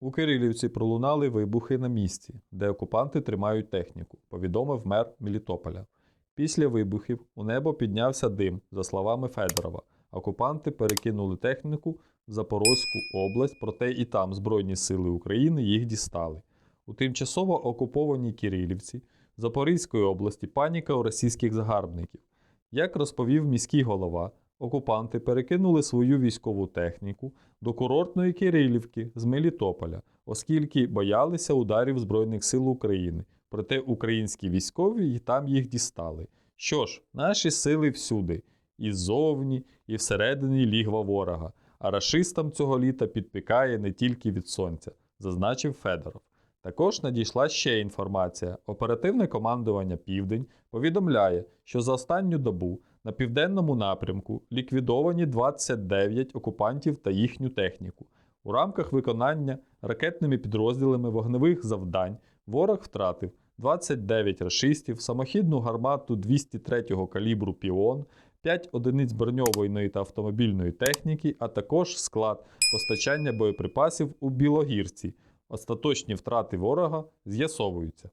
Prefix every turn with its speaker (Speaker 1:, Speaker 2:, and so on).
Speaker 1: У Кирилівці пролунали вибухи на місці, де окупанти тримають техніку, повідомив мер Мелітополя. Після вибухів у небо піднявся дим, за словами Федорова. Окупанти перекинули техніку в Запорозьку область, проте і там Збройні сили України їх дістали. У тимчасово окупованій Кирилівці Запорізької області паніка у російських загарбників. Як розповів міський голова, окупанти перекинули свою військову техніку до курортної Кирилівки з Мелітополя, оскільки боялися ударів Збройних сил України. Проте українські військові й там їх дістали. Що ж, наші сили всюди, і ззовні, і всередині лігва ворога. А рашистам цього літа підпікає не тільки від сонця, зазначив Федоров. Також надійшла ще інформація. Оперативне командування Південь повідомляє, що за останню добу на південному напрямку ліквідовані 29 окупантів та їхню техніку. У рамках виконання ракетними підрозділами вогневих завдань ворог втратив 29 рашистів, самохідну гармату 203-го калібру Піон, 5 одиниць броньованої та автомобільної техніки, а також склад постачання боєприпасів у Білогірці. Остаточні втрати ворога з'ясовуються.